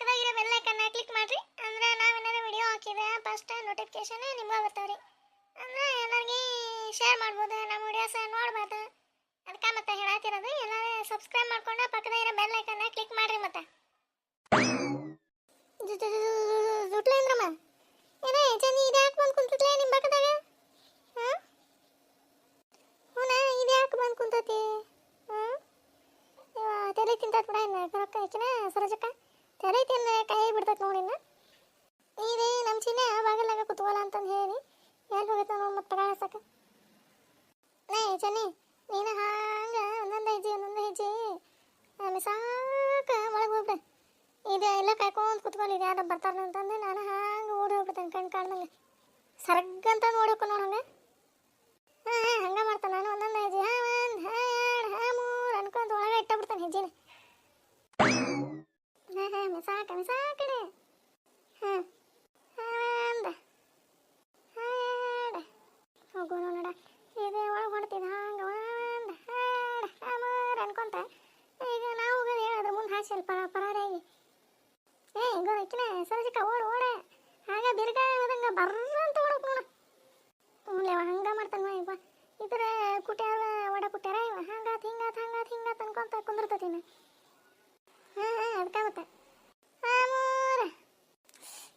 ಮಾಡ್ಕೊಂಡು bell ಐಕನ್ನ click ಮಾಡ್ರಿ. ಅಂದ್ರೆ ನಾವು ನಾವೇನಾದ್ರು ವಿಡಿಯೋ ಹಾಕಿದ್ರೆ ಫಸ್ಟ್ ನೋಟಿಫಿಕೇಶನ್ ನಿಮ್ಗೆ ಬರ್ತಾವ್ರಿ. ಅಂದ್ರೆ ಎಲ್ಲರಿಗೆ ಶೇರ್ ಮಾಡ್ಬೋದು ನಮ್ಮ ವಿಡಿಯೋಸ್ ನೋಡ್ಬೋದು. ಅದಕ್ಕೆ ಮತ್ತೆ ಹೇಳತ್ತಿರೋದು ಎಲ್ಲರೂ ಸಬ್ಸ್ಕ್ರೈಬ್ ಮಾಡ್ಕೊಂಡು ಪಕ್ಕದಾಗಿರೋ ಬೆಲ್ಲೈಕನ್ನ ಕ್ಲಿಕ್ ಮಾಡ್ರಿ ಮತ್ತೆ. ಜುಟ್ಲೇಂದ್ರಮ್ಮ ಏನೋ ಯಾಕೆ ನಿಮ್ಮ ಪಕ್ಕದಾಗ? ಹಾಂ? ಹೂನ, ಇದು ಯಾಕೆ ಹ್ಞೂ ಸರೋಜಕ್ಕ? ತಿಂದ ಕೈ ಬಿಡ್ತೈತೆ ನೋಡಿನ ಇದೇ ನಮ್ಮ ಚಿನ್ನ ಬಾಗಿಲಾಗ ಕುತ್ಕೋಲ್ಲ ಅಂತಂದು ಹೇಳಿ. ಎಲ್ಲಿ ಹೋಗೈತೆ ನೋಡಿ ಮತ್ತೆ ತಗಾಸಕ ನೇ ಚನ್ನಿ, ನೀನು ಹಾಂಗ ಒಂದೊಂದು ಹೆಜ್ಜೆ ಒಂದೊಂದು ಹೆಜ್ಜೆ. ಸಾಕ ಒಳಗೆ ಹೋಗ್ಬಿಡ. ಇದು ಎಲ್ಲ ಕಾಯ್ಕೊಂಡು ಕುತ್ಕೊಂಡು ಇದು ಯಾರು ಬರ್ತಾರ ಅಂತಂದು ನಾನು ಹಾಂಗೆ ಓಡಿ ಹೋಗ್ಬಿಡ್ತೇನೆ ಕಣ್ ಕಾಣ್ದಂಗೆ ಸರ್ಗಂತ ನೋಡಬೇಕು ನೋಡ ಹಂಗೆ. ಹಾಂ ಹಾಂ, ಹಂಗೆ ಮಾಡ್ತಾನೆ ನಾನು ಒಂದೊಂದು ಹೆಜ್ಜೆ. ಹಾಂ, ಒಂದು, ಹಾ, ಎರಡು, ಹಾ, ಮೂರು ಅನ್ಕೊಂಡು ಒಳಗೆ ಇಟ್ಟ ಬಿಡ್ತಾನೆ ಹೆಜ್ಜೆನ. ಮಿಸಾಕ ಮಿಸಾಕಡೆ ಹಾಂ ಅಂದ ಹಾ ಎರಡು ಹೋಗೋಣ ನೋಡ ಇದೆ ಒಳಗೆ ಹೊಡ್ತಿದ್ದ ಹಂಗೆ ಅಂದ ಹಾಡ ಹಾ ಮೂರು ಅನ್ಕೊಂತ. ಈಗ ನಾವು ಹೇಳಿದ್ರೆ ಮುಂದೆ ಹಾಸಿ ಪರ ಪರಾರಾಗಿ ಏ ಗೋಕಿನ ಸರಜಿಕ ಓಡು, ಓಡ. ಹಾಗ ಬಿರ್ಗ ಹೋದಂಗ ಬರ್ರ ಅಂತ ಓಡಕ್ ನೋಡ ಹ್ಞೂ ಹಂಗ ಮಾಡ್ತಾನ ಇವ ಇದ್ರ ಕುಟ್ಯಾರ ಒಡ ಕುಟ್ಯಾರ, ಇವ. ಹಂಗಾತ್, ಹಿಂಗಾತ್ ಹಂಗಾತ್, ಹಿಂಗಾತ್ ಅನ್ಕೊಂತ ಕುಂದಿರ್ತತಿ ಇನ್ನ ಹಾಂ ಹಾಂ ಅದಕ್ಕೆ ಮತ್ತೆ ಮೂರ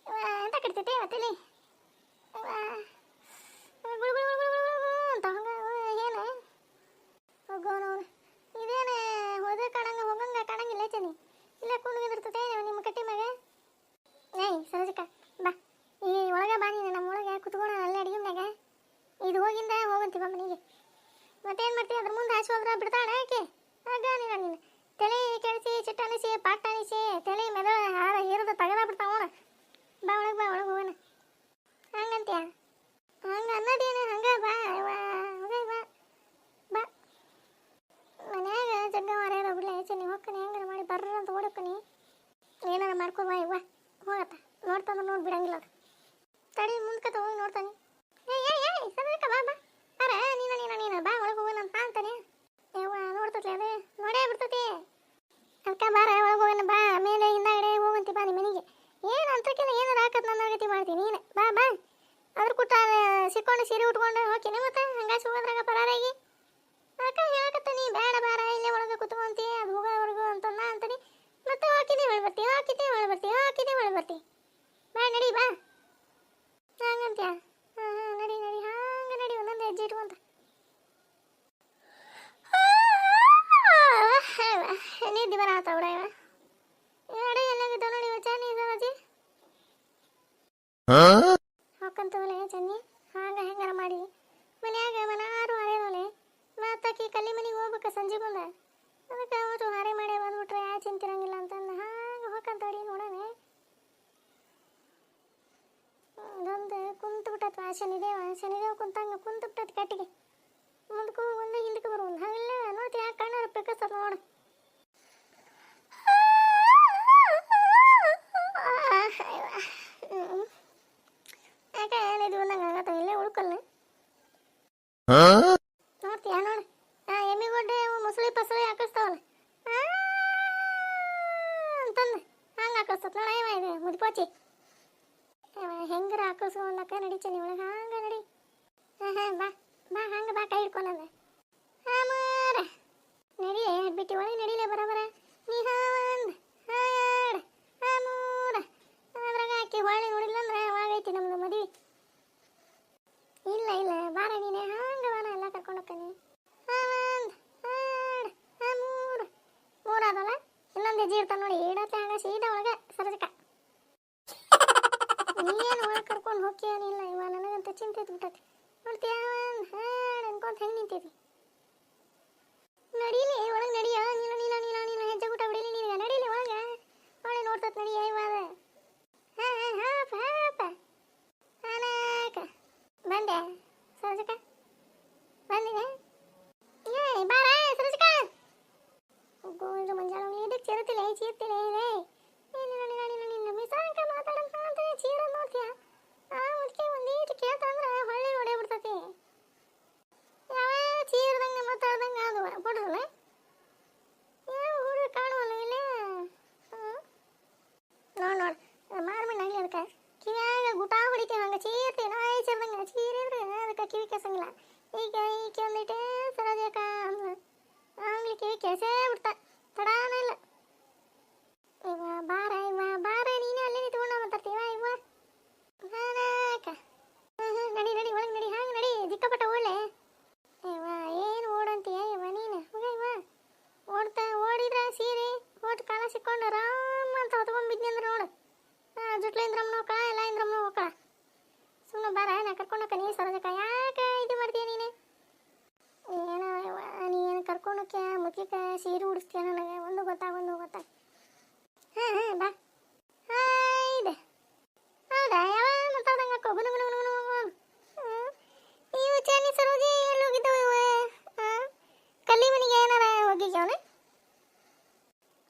ಇವ ಎಂತ ಕಟ್ತೈತಿ ಇವತ್ತಿಲ್ಲಿ ಇವ ಗುಳು ಗುಳು ಗುಳು ಗುಳು ಗುಳು ಗುಳು ಅಂತ ಹಂಗ ಏನು ಹೋಗೋನು ಇದೇನು ಹೋದ ಕಾಣಂಗ ಹೋಗಂಗ ಕಾಣಂಗಿಲ್ಲ ಚನಿ ಇಲ್ಲ ಕುಂದಿರ್ತೈತೆ ನಿಮ್ಮ ಕಟ್ಟಿ ಮ್ಯಾಗ ಏಯ್ ಸರೋಜಕ್ಕ ಬಾ ಈ ಒಳಗೆ ಬಾ ನೀನು ನಮ್ಮ ಒಳಗೆ ಕುತ್ಕೊಂಡು ಅಲ್ಲೇ ಅಡಿಗೆ ಮ್ಯಾಗ ಇದು ಹೋಗಿಂದ ಹೋಗಂತೀವ ಮನೆಗೆ ಮತ್ತೇನು ಮಾಡ್ತೀವಿ ಅದ್ರ ಮುಂದೆ ಹಾಸಿ ಹೋದ್ರೆ ಬಿಡ್ತಾಳೆ ಆಕೆ ಆಗ ನೀನು ನೀನು ತಲೆ ಕೆಡಿಸಿ ಚಿಟ್ಟನಿಸಿ ಪಾಟನಿಸಿ ತಲೆ ಮೆದ ಹೀರದ ತೆಗೆದ ಬಿಡ್ತಾವ ಅವನು ಬಾ ಒಳಗೆ ಬಾ, ಒಳಗೆ ಹೋಗೋಣ. ಹಂಗಂತ್ಯ? ಹಂಗೆ ಅನ್ನೋದೇನು, ಹಂಗ ಬಾ ಹೋಗೇ ಬಾ. ಬಾ. ಮನ್ಯಾಗ ಜಗ್ಗ ಹೊರ ಬಿಡ್ಲೆ ಚೆನ್ನಿ ಹೋಗ್ಕನಿ ಹೆಂಗಾರ ಮಾಡಿ ಬರ್ರ ಅಂತ ಓಡಕ್ಕನಿ ಏನಾರ ಮಾಡ್ಕೋ ಬಾ, ಇವ್ವ. ಹೋಗತ್ತ ನೋಡ್ತಂದ್ರೆ ನೋಡಿ, ಬಿಡಂಗಿಲ್ಲ ಅವ್ರು ತಡಿ, ಮುಂದ್ಕತ ಹೋಗಿ ನೋಡ್ತಾನೆ. ಏ ಏ ಏ ಸದ್ಯಕ್ಕೆ ಬಾ ಬಾ. ಅರ, ನೀನ ನೀನ ನೀನ. ಬಾ, ಒಳಗೆ ಹೋಗೋಣ ಅಂತ ಅಂತಾನೆ. ಯವ್ವ, ನೋಡ್ತತ್ಲೆ ಅದು. ನೋಡೇ ಬಿಡ್ತತಿ. ಅದಕ್ಕೆ ಬಾರ, ಒಳಗೆ ಹೋಗೋಣ, ಬಾ, ಮೇಲೆ ಹಿಂದಾಗಡೆ ಹೋಗಂತಿ, ಬಾ ನಿಮ್ಮ ಮನೆಗೆ. ಏನು ಅಂತಕ್ಕೆಲ್ಲ ಏನಾರ ಹಾಕತ್ ನನ್ನ ಗತಿ ಮಾಡ್ತೀನಿ ನೀನು? ಬಾ ಬಾ. ಅದ್ರ ಕೂಟ ಸಿಕ್ಕೊಂಡು ಸೀರೆ ಉಟ್ಕೊಂಡು ಹೋಗ್ತೀನಿ ಮತ್ತೆ ಹಂಗಾಸಿ ಹೋಗೋದ್ರಾಗ ಪರಾರಾಗಿ ಅಕ್ಕ ಹೇಳಕತ್ತೀನಿ ಬೇಡ ಬೇಡ ಇಲ್ಲೇ ಒಳಗೆ ಕುತ್ಕೊಂತಿ, ಅದು ಹೋಗೋವರೆಗೂ ಅಂತ ನಾ ಅಂತೀನಿ. ಮತ್ತೆ ಹಾಕಿದೆ ಒಳ ಬರ್ತಿ ಹಾಕಿದೆ ಒಳ ಬರ್ತಿ ಹಾಕಿದೆ ಒಳ ಬರ್ತಿ ಬಾ, ನಡಿ, ಬಾ. ಹಂಗಂತ್ಯ? ಹಾಂ ಹಾಂ, ನಡಿ ನಡಿ, ಹಾಂಗೆ ನಡಿ, ಒಂದೊಂದು ಹೆಜ್ಜೆ ಇಟ್ಕೊಂತ. ಹಾಕಂತವಲೆ ಚನ್ನಿ ಹಾಂಗ ಹೆಂಗಾರ ಮಾಡಿ ಮನ್ಯಾಗ ಮನಾರು ಹರೇದವಲೆ ಮತ್ತಾಕಿ ಕಲ್ಲಿ ಮನೆಗೆ ಹೋಗ್ಬೇಕ ಸಂಜೆ ಮುಂದ ಅದಕ್ಕೆ ಅವರು ಹಾರೆ ಮಾಡಿ ಬಂದ್ಬಿಟ್ರೆ ಯಾ ಚಿಂತಿರಂಗಿಲ್ಲ ಅಂತಂದು ಹಾಂಗ ಹೋಗಂತಡಿ ನೋಡೋಣ ಅದೊಂದು ಕುಂತು ಬಿಟ್ಟತ್ ಶನಿದೇವ ಶನಿದೇವ ಕುಂತಂಗ ಕುಂತು ಬಿಟ್ಟತ್ ಕಟ್ಟಿಗೆ ಮುಂದಕ್ಕೂ ಒಂದು ಹಿಂದಕ್ಕೆ ಬರುವಲ್ಲ ಹಂಗಿಲ್ಲ ನೋಡ್ತಿ ಯಾಕೆ ಕಣ್ಣಾರ ಪ್ರಕಸ್ತದ ನೋಡು ಯಾಕೆ ಇದು ಬಂದಂಗೆ ಆಗತ್ತ? ಇಲ್ಲೇ ಉಳ್ಕೊಲ್ಲ ನೋಡ್ತೀಯ ನೋಡು. ಆ ಎಮ್ಮಿಗೊಡ್ಡೆ ಮೊಸಳಿ ಪಸಳಿ ಹಾಕಿಸ್ತಾವಲ್ಲ. ಅಂತಂದು. ಹಂಗೆ ಹಾಕಿಸ್ತತ್ ನೋಡ ಇವ ಇದು ಮುದ್ಪೋಚಿ ಹೆಂಗಾರ ಹಾಕಿಸ್ಕೊಂಡಕ್ಕ ನಡಿತೀನಿ ಒಳಗೆ? ಹಂಗೆ ನಡಿ. ಹಾಂ ಹಾಂ ಬಾ. ಬಾ ಹಂಗೆ ಬಾ ಕೈ ಹಿಡ್ಕೊಂಡಂದ ಹಾಂ ಮಾರ. ನಡಿ ಬಿಟ್ಟು ಒಳಗೆ ನಡಿಲೇ ಬರೋಬರ ನೀ ಹಾ ಹಾ ಮೂರ. ಅದ್ರಾಗ ಹಾಕಿ ಹೊಳ್ಳಿ ನೋಡಿಲ್ಲ ಅಂದ್ರೆ ಅವಾಗೈತಿ ನಮ್ದು ಮದುವೆ? ಇಲ್ಲ ಇಲ್ಲ. ಬಾರ ನೀನೆ. ಹಂಗ ವಾನ ಎಲ್ಲ ಕರ್ಕೊಂಡು ಹೋಗ್ತಾನೆ. ಹಾ, ಮೂರು. ಮೂರು ಅದಲ್ಲ ಇನ್ನೊಂದು ಹೆಜ್ಜೆ ಇರ್ತಾನೆ ನೋಡಿ. ಇಡತ್ತೆ ಹಂಗ ಸೀದಾ ಒಳಗೆ ಸರಜಕ. ನೀನು ಒಳಗೆ ಕರ್ಕೊಂಡು ಹೋಗ್ತೀಯನಿಲ್ಲ ಇವ ನನಗಂತ ಚಿಂತೆ ಬಿಟ್ಟತಿ. ನೋಡ್ತೀಯ? ಒಂದು ಹಾಡು ಅನ್ಕೊಂತ ಹೆಂಗೆ ನಿಂತಿದ್ದಿ? ನಡೀಲಿ, ಒಳಗೆ ನಡಿಯ. ನೀನು ನೀನು ನೀನು ನೀನು ಹೆಜ್ಜೆ ಊಟ ಬಿಡಲಿ ನೀನು ನಡೀಲಿ ಒಳಗೆ. ಒಳ್ಳೆ ನೋಡ್ತತ್ ನಡಿಯ ಇವಾಗ ಹಾ, ಹಾಂ, ಹಾಪ ಹಾಪ. ಹಾನಾಕ ಬಂದೆ. ಸರೋಜಕ ಬಂದಿದೆ? ಏ ಬಾರ ಸರೋಜಕ ಗೋಲ್ಡ್ ಮಂಜಾಳ ಇದಕ್ಕೆ ಸೇರುತ್ತಿಲ್ಲ ಚೀರ್ತಿಲ್ಲ. ಬಿಡ್ತಿದ್ದಿಲ್ಲ ಈಗ ಈಕೆ ಒಂದಿಟ್ಟು ಸರೋಜಕ್ಕ ಅಂಗ್ಲಿ ಕಿವಿ ಕೆಲಸೇ ಬಿಡ್ತ, ತಡಾನ ಇಲ್ಲ. ಇವ ಬಾರ ಇವ ಬಾರ, ನೀನು ಅಲ್ಲಿ ನಿಂತ್ಕೊಂಡು ಮಾತಾಡ್ತೀವ ಇವ ಹಾನ ಅಕ್ಕ. ಹ್ಞೂ ನಡಿ ನಡಿ, ಒಳಗೆ ನಡಿ, ಹಾಗೆ ನಡಿ. ಸಿಕ್ಕಾಪಟ್ಟ ಒಳ್ಳೆ ಹೋಗ್ಯ ಮುಖಕ್ಕೆ ಸೀರೆ ಉಡಿಸ್ತೀಯ ನನಗೆ. ಒಂದು ಗೊತ್ತಾಗ ಒಂದು ಗೊತ್ತಾ. ಹಾಂ ಹಾಂ, ಬಾ. ಹಾಯ್ದೆ ಹೌದಾ? ಯಾವ ಗುನು ಗುನು ಗುನು ಗುನು ಹ್ಮ್. ಇವು ಚಾನಿ ಸರೋಜಿ ಎಲ್ಲಿ ಹೋಗಿದ್ದವು? ಕಲ್ಲಿ ಮನೆಗೆ ಏನಾರ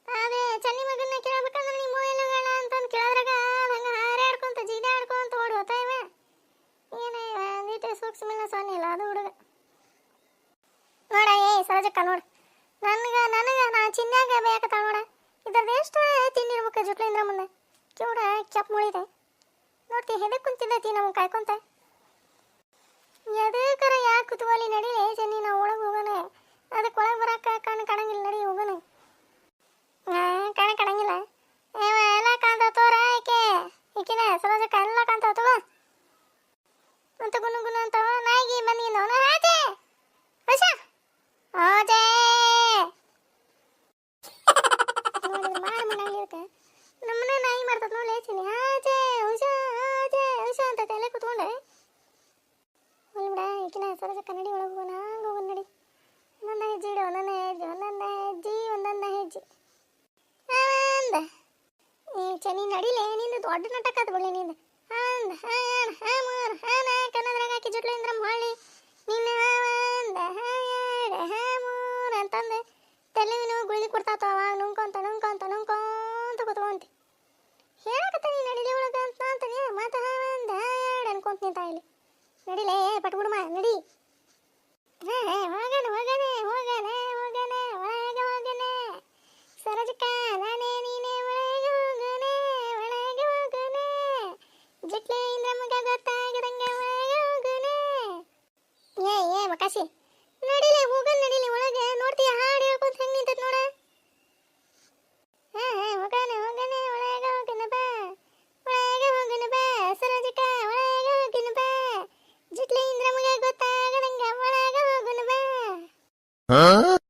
ಅದೇ ಚನ್ನಿ ಮಗನ್ನ ಕೇಳ್ಬೇಕಂದ್ರೆ ನಿಮ್ಮ ಎಲ್ಲಗಳ ಅಂತಂದು ಕೇಳಿದ್ರಾಗ ಹಂಗೆ ಹಾರಾಡ್ಕೊಂತ ಜಿಗಾಡ್ಕೊಂತ ಓಡಿ ಹೋಗ್ತಾ ಇವೆ ಏನೇ ಒಂದಿಟ್ಟು ಸೂಕ್ಷ್ಮಿಲ್ಲ ಸೊನ್ನಿಲ್ಲ ಅದು ಹುಡುಗ ನೋಡ ಏ ಸರೋಜಕ್ಕ ನನಗೆ, ನನಗ, ನಾ ಚಿನ್ನಾಗ ಬೇಕತ್ತ ನೋಡ. ಇದ್ರದ್ದು ಎಷ್ಟು ತಿಂಡಿರ್ಬೇಕು ಜುಟ್ಲಿಂದ್ರ ಮುಂದೆ. ಕಿವುಡ ಕೆಪ್ ಮುಳಿದೆ ನೋಡ್ತಿ ಹೆದಕ್ ಕುಂತಿದ್ದೈತಿ ನಮ್ಗೆ ಕಾಯ್ಕೊಂತ? ಎದಕ್ಕರ ಯಾಕೆ ಕುತೂಹಲಿ ನಡಿಲೆ ಜನಿ ನಾವು ಒಳಗೆ ಹೋಗೋಣ ಅದಕ್ಕೆ ಒಳಗೆ ಬರಕ್ಕೆ ಕಣ್ಣು ಕಾಣಂಗಿಲ್ಲ ನಡಿ ಹೋಗೋಣ ಹಾಂ ಕಣ್ಣು ಕಾಣಂಗಿಲ್ಲ ಏವ ಎಲ್ಲ ಕಾಣ್ತಾವ ತೋರ ಈಕೆ ಈಕಿನ ಸರೋಜಕ್ಕ ಎಲ್ಲ ಕಾಣ್ತಾವ ತಗೋ ಅಂತ ಗುನು ಗುನು ಅಂತವ ನಾಯಿಗೆ ಬಂದಿದ್ದವನು ಆಚೆ ಹೊಸ ಆಚೆ ನೋಡಿದ್ರೆ ಮಾಡ ಮನಾಗಿರುತ್ತೆ ನಮ್ಮನ್ನ ನಾಯಿ ಮಾಡ್ತದ ನೋಡಿ ಲೇಚಿನಿ ಆಚೆ ಹುಷ ಆಚೆ ಹುಷ ಅಂತ ತಲೆ ಕುತ್ಕೊಂಡೆ ಒಲ್ ಬಿಡ ಈಕಿನ ಸರಸ ಕನ್ನಡಿ ಒಳಗೆ ಹೋಗೋಣ ಹಂಗೆ ಹೋಗೋಣ ನಡಿ ಒಂದೊಂದು ಹೆಜ್ಜೆ ಇಡು ಒಂದೊಂದು ಹೆಜ್ಜೆ ಒಂದೊಂದು ಹೆಜ್ಜೆ ಒಂದೊಂದು ಹೆಜ್ಜೆ ಅಂದ ಏ ಚನಿ ನಡಿಲೆ ನಿಂದು ದೊಡ್ಡ ನಾಟಕ ಆತ್ ಬಿಡ್ಲಿ ನಿಂದು ಅಂದ ಹಾನ್ ಹಾಮೂರ್ ಹಾನ ಕನ್ನದ್ರಾಗ ಹಾಕಿ ಜುಟ್ಲಿಂದ್ರ ಹೊಳ್ಳಿ ನಿನ್ನ ಅಂದ ಹಾಯಾಡ ಹಾಮೂರ್ ಅಂತಂದು ತಲೆವಿನ ಗುಳಿ ಕೊಡ್ತಾವ ಅವಾಗ ನುಂಕೊಂತ ನುಂಕೊಂತ ನುಂಕೊಂತ ಕೂತ್ಕೊಂತಿ ಹೇಳಕತ್ತ ನೀ ನಡಿಲಿ ಒಳಗ ಅಂತ ಅಂತಾನೆ ಮಾತ ಅಂದ ಹಾಯಾಡ ಅನ್ಕೊಂತ ನಿಂತ ಇಲ್ಲಿ ನಡಿಲೇ ಪಟ್ಬಿಡುಮ ನಡಿ ಹಾ ಹೋಗಣ ಹೋಗಣ ಹೋಗಣ ಏ